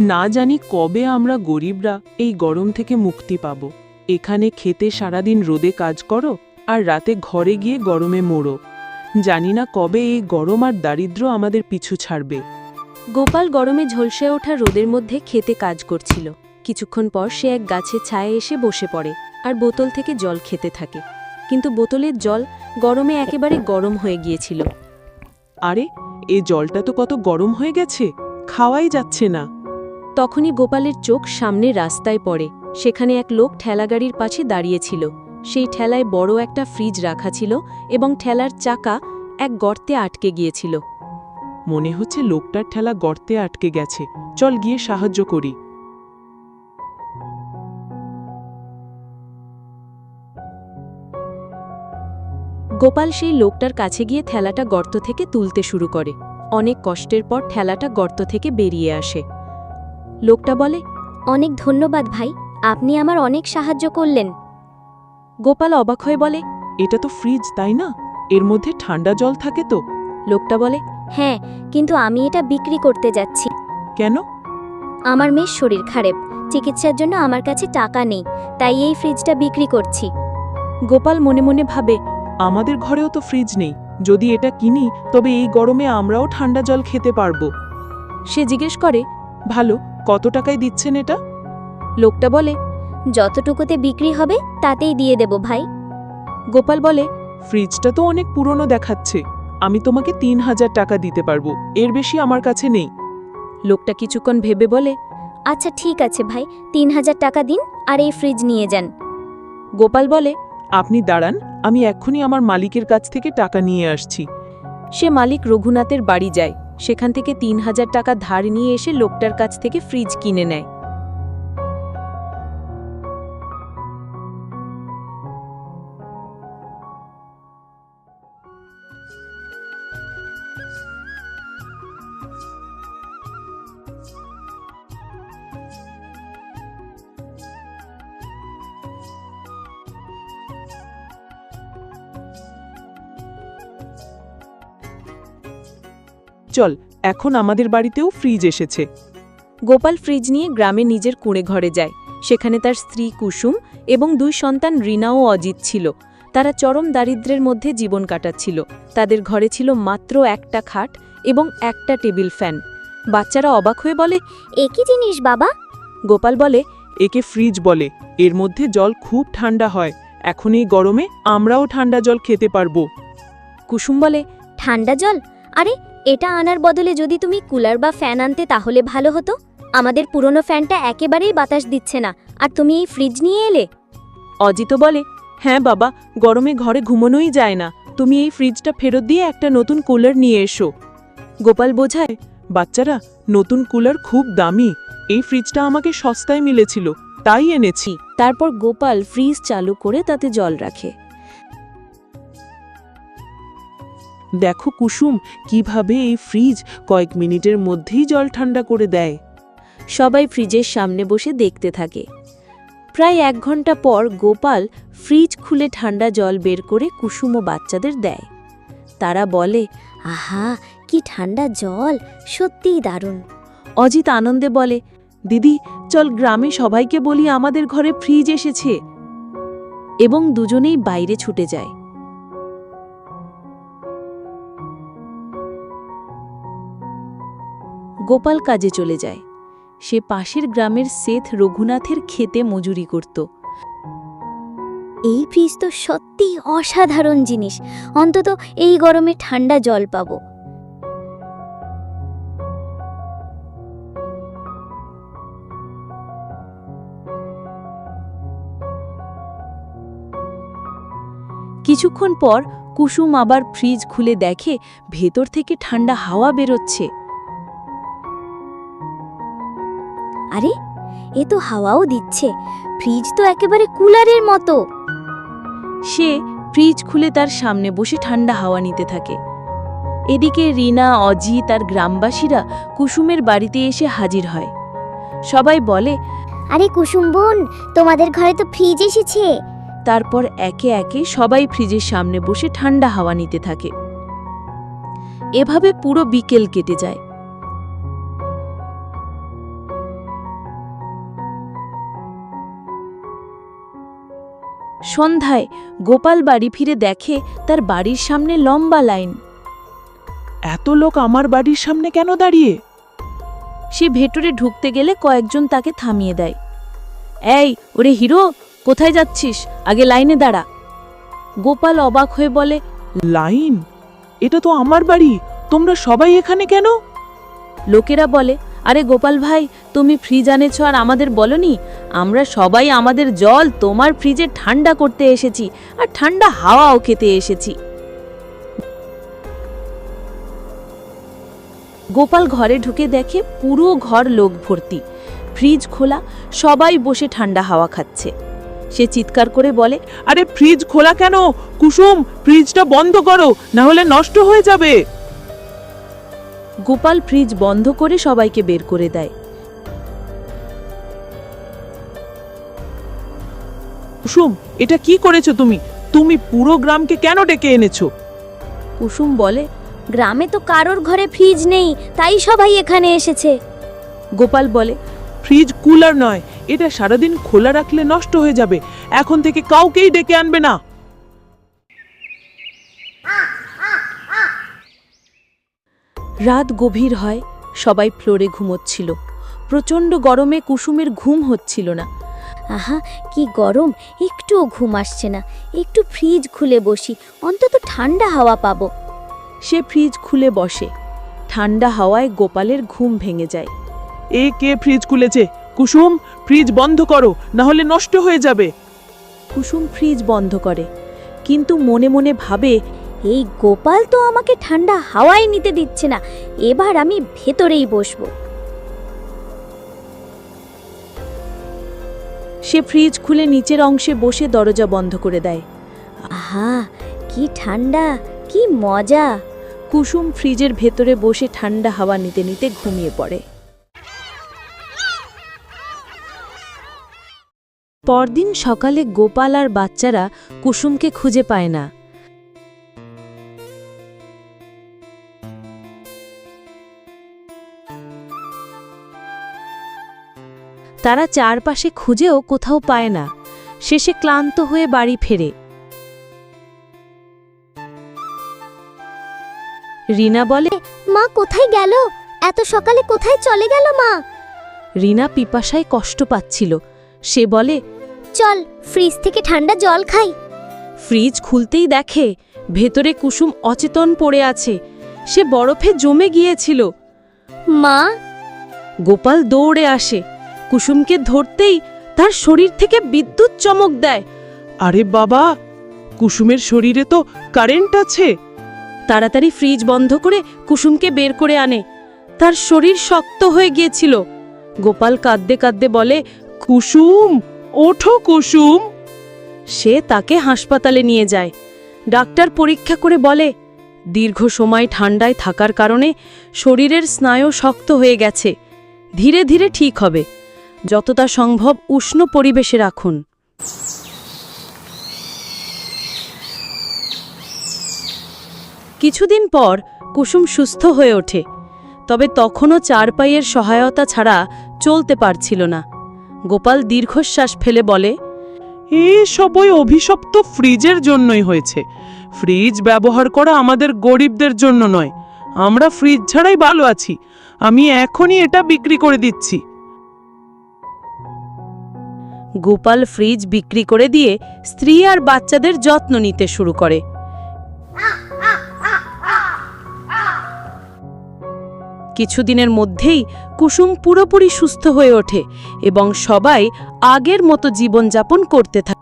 না জানি কবে আমরা গরিবরা এই গরম থেকে মুক্তি পাব। এখানে খেতে সারাদিন রোদে কাজ করো আর রাতে ঘরে গিয়ে গরমে মোড়ো জানি না কবে এই গরম আর দারিদ্র্য আমাদের পিছু ছাড়বে। গোপাল গরমে ঝলসে ওঠা রোদের মধ্যে খেতে কাজ করছিল। কিছুক্ষণ পর সে এক গাছের ছায়ে এসে বসে পড়ে আর বোতল থেকে জল খেতে থাকে। কিন্তু বোতলের জল গরমে একেবারে গরম হয়ে গিয়েছিল। আরে এ জলটা তো কত গরম হয়ে গেছে খাওয়াই যাচ্ছে না। তখনই গোপালের চোখ সামনে রাস্তায় পড়ে সেখানে এক লোক ঠেলাগাড়ির পাশে দাঁড়িয়েছিল। সেই ঠেলায় বড় একটা ফ্রিজ রাখা ছিল এবং ঠেলার চাকা এক গর্তে আটকে গিয়েছিল। মনে হচ্ছে লোকটার ঠেলা গর্তে আটকে গেছে চল গিয়ে সাহায্য করি। গোপাল সেই লোকটার কাছে গিয়ে ঠেলাটা গর্ত থেকে তুলতে শুরু করে। অনেক কষ্টের পর ঠেলাটা গর্ত থেকে বেরিয়ে আসে। লোকটা বলে অনেক ধন্যবাদ ভাই আপনি আমার অনেক সাহায্য করলেন। গোপাল অবাক হয়ে বলে এটা তো ফ্রিজ তাই না? এর মধ্যে ঠান্ডা জল থাকে তো? লোকটা বলে হ্যাঁ কিন্তু আমি এটা বিক্রি করতে যাচ্ছি। কেন? আমার মেয়ের শরীর খারাপ চিকিৎসার জন্য আমার কাছে টাকা নেই তাই এই ফ্রিজটা বিক্রি করছি। গোপাল মনে মনে ভাবে আমাদের ঘরেও তো ফ্রিজ নেই। যদি এটা কিনি তবে এই গরমে আমরাও ঠান্ডা জল খেতে পারব। সে জিজ্ঞেস করে ভালো কত টাকায় দিচ্ছেন এটা? লোকটা বলে যতটুকুতে বিক্রি হবে তাতেই দিয়ে দেব ভাই। গোপাল বলে ফ্রিজটা তো অনেক পুরনো দেখাচ্ছে। আমি তোমাকে তিন হাজার টাকা দিতে পারব। এর বেশি আমার কাছে নেই। লোকটা কিছুক্ষণ ভেবে বলে আচ্ছা ঠিক আছে ভাই তিন হাজার টাকা দিন আর এই ফ্রিজ নিয়ে যান। গোপাল বলে আপনি দাঁড়ান আমি এক্ষুনি আমার মালিকের কাছ থেকে টাকা নিয়ে আসছি। সে মালিক রঘুনাথের বাড়ি যায়। সেখান থেকে তিন হাজার টাকা ধার নিয়ে এসে লোকটার কাছ থেকে ফ্রিজ কিনে নেয়। চল এখন আমাদের বাড়িতেও ফ্রিজ এসেছে। গোপাল ফ্রিজ নিয়ে গ্রামে নিজের কুঁড়ে ঘরে যায়। সেখানে তার স্ত্রী কুসুম এবং দুই সন্তান রিনা ও অজিত ছিল। তারা চরম দারিদ্র্যের মধ্যে জীবন কাটাচ্ছিল। তাদের ঘরে ছিল মাত্র একটা খাট এবং একটা টেবিল ফ্যান। বাচ্চারা অবাক হয়ে বলে একই জিনিস বাবা? গোপাল বলে একে ফ্রিজ বলে। এর মধ্যে জল খুব ঠান্ডা হয়। এখন এই গরমে আমরাও ঠান্ডা জল খেতে পারব। কুসুম বলে ঠান্ডা জল? আরে এটা আনার বদলে যদি তুমি কুলার বা ফ্যান আনতে তাহলে ভালো হতো। আমাদের পুরনো ফ্যানটা একেবারেই বাতাস দিচ্ছে না। আর তুমি এই ফ্রিজ নিয়ে এলে? অজিত বলে হ্যাঁ বাবা গরমে ঘরে ঘুমানোই যায় না। তুমি এই ফ্রিজটা ফেরত দিয়ে একটা নতুন কুলার নিয়ে এসো। গোপাল বোঝায় বাচ্চারা নতুন কুলার খুব দামি। এই ফ্রিজটা আমাকে সস্তায় মিলেছিল তাই এনেছি। তারপর গোপাল ফ্রিজ চালু করে তাতে জল রাখে। দেখো কুসুম, কীভাবে এই ফ্রিজ কয়েক মিনিটের মধ্যেই জল ঠান্ডা করে দেয়। সবাই ফ্রিজের সামনে বসে দেখতে থাকে। প্রায় এক ঘণ্টা পর গোপাল ফ্রিজ খুলে ঠান্ডা জল বের করে কুসুম ও বাচ্চাদের দেয়। তারা বলে, আহা, কি ঠান্ডা জল, সত্যিই দারুণ। অজিত আনন্দে বলে, দিদি, চল গ্রামে সবাইকে বলি আমাদের ঘরে ফ্রিজ এসেছে। এবং দুজনেই বাইরে ছুটে যায়। গোপাল কাজে চলে যায়। সে পাশের গ্রামের সেথ রঘুনাথের খেতে মজুরি করত। এই ফ্রিজ তো সত্যিই অসাধারণ জিনিস। অন্তত এই গরমে ঠান্ডা জল পাবো। কিছুক্ষণ পর কুসুম আবার ফ্রিজ খুলে দেখে ভেতর থেকে ঠান্ডা হাওয়া বেরোচ্ছে। আরে এ তো হাওয়াও দিচ্ছে। ফ্রিজ তো একেবারে কুলারের মতো। সে ফ্রিজ খুলে তার সামনে বসে ঠান্ডা হাওয়া নিতে থাকে। এদিকে রিনা অজিত আর গ্রামবাসীরা কুসুমের বাড়িতে এসে হাজির হয়। সবাই বলে আরে কুসুম বোন তোমাদের ঘরে তো ফ্রিজ এসেছে। তারপর একে একে সবাই ফ্রিজের সামনে বসে ঠান্ডা হাওয়া নিতে থাকে। এভাবে পুরো বিকেল কেটে যায়। সন্ধ্যায় গোপাল বাড়ি ফিরে দেখে তার বাড়ির সামনে লম্বা লাইন। এত লোক আমার বাড়ির সামনে কেন দাঁড়িয়ে? সে ভেতরে ঢুকতে গেলে কয়েকজন তাকে থামিয়ে দেয়। এই ওরে হিরো কোথায় যাচ্ছিস? আগে লাইনে দাঁড়া। গোপাল অবাক হয়ে বলে লাইন? এটা তো আমার বাড়ি। তোমরা সবাই এখানে কেন? লোকেরা বলে আরে গোপাল ভাই, তুমি ফ্রিজ আনেছ আর আমাদের বলনি? আমরা সবাই আমাদের জল তোমার ফ্রিজে ঠান্ডা করতে এসেছি আর ঠান্ডা হাওয়াও খেতে এসেছি। গোপাল ঘরে ঢুকে দেখে পুরো ঘর লোক ভর্তি। ফ্রিজ খোলা, সবাই বসে ঠান্ডা হাওয়া খাচ্ছে। সে চিৎকার করে বলে, আরে ফ্রিজ খোলা কেন? কুসুম ফ্রিজটা বন্ধ করো না হলে নষ্ট হয়ে যাবে। গোপাল ফ্রিজ বন্ধ করে সবাইকে বের করে দেয়। কুসুম এটা কি করেছ তুমি? তুমি পুরো গ্রামকে কেন ডেকে এনেছো? কুসুম বলে গ্রামে তো কারোর ঘরে ফ্রিজ নেই তাই সবাই এখানে এসেছে। গোপাল বলে ফ্রিজ কুলার নয় এটা সারাদিন খোলা রাখলে নষ্ট হয়ে যাবে। এখন থেকে কাউকেই ডেকে আনবে না। রাত গভীর হয় সবাই ফ্লোরে ঘুমোচ্ছিল। প্রচণ্ড গরমে কুসুমের ঘুম হচ্ছিল না। আহা কি গরম একটুও ঘুম আসছে না। একটু ফ্রিজ খুলে বসি অন্তত ঠান্ডা হাওয়া পাবো। সে ফ্রিজ খুলে বসে। ঠান্ডা হাওয়ায় গোপালের ঘুম ভেঙে যায়। এ কে ফ্রিজ খুলেছে? কুসুম ফ্রিজ বন্ধ করো না হলে নষ্ট হয়ে যাবে। কুসুম ফ্রিজ বন্ধ করে কিন্তু মনে মনে ভাবে এই গোপাল তো আমাকে ঠান্ডা হাওয়ায় নিতে দিচ্ছে না। এবার আমি ভেতরেই বসবো। সে ফ্রিজ খুলে নিচের অংশে বসে দরজা বন্ধ করে দেয়। আহা কি ঠান্ডা কি মজা। কুসুম ফ্রিজের ভেতরে বসে ঠান্ডা হাওয়া নিতে নিতে ঘুমিয়ে পড়ে। পরদিন সকালে গোপাল আর বাচ্চারা কুসুমকে খুঁজে পায় না। তারা চারপাশে খুঁজেও কোথাও পায় না। শেষে ক্লান্ত হয়ে বাড়ি ফেরে। রিনা বলে মা কোথায় গেল? এত সকালে কোথায় চলে গেল মা? রিনা পিপাসায় কষ্ট পাচ্ছিল। সে বলে চল ফ্রিজ থেকে ঠান্ডা জল খাই। ফ্রিজ খুলতেই দেখে ভেতরে কুসুম অচেতন পড়ে আছে। সে বরফে জমে গিয়েছিল। মা? গোপাল দৌড়ে আসে। কুসুমকে ধরতেই তার শরীর থেকে বিদ্যুৎ চমক দেয়। আরে বাবা কুসুমের শরীরে তো কারেন্ট আছে। তাড়াতাড়ি ফ্রিজ বন্ধ করে কুসুমকে বের করে আনে। তার শরীর শক্ত হয়ে গিয়েছিল। গোপাল কাঁদতে কাঁদতে বলে কুসুম ওঠো কুসুম। সে তাকে হাসপাতালে নিয়ে যায়। ডাক্তার পরীক্ষা করে বলে দীর্ঘ সময় ঠান্ডায় থাকার কারণে শরীরের স্নায়ু শক্ত হয়ে গেছে। ধীরে ধীরে ঠিক হবে। যতটা সম্ভব উষ্ণ পরিবেশে রাখুন। কিছুদিন পর কুসুম সুস্থ হয়ে ওঠে, তবে তখনও চার পাইয়ের সহায়তা ছাড়া চলতে পারছিল না। গোপাল দীর্ঘশ্বাস ফেলে বলে, এ সবই অভিশপ্ত ফ্রিজের জন্যই হয়েছে। ফ্রিজ ব্যবহার করা আমাদের গরিবদের জন্য নয়। আমরা ফ্রিজ ছাড়াই ভালো আছি। আমি এখনই এটা বিক্রি করে দিচ্ছি। গোপাল ফ্রিজ বিক্রি করে দিয়ে স্ত্রী আর বাচ্চাদের যত্ন নিতে শুরু করে। কিছুদিনের মধ্যেই কুসুম পুরোপুরি সুস্থ হয়ে ওঠে এবং সবাই আগের মতো জীবনযাপন করতে থাকে।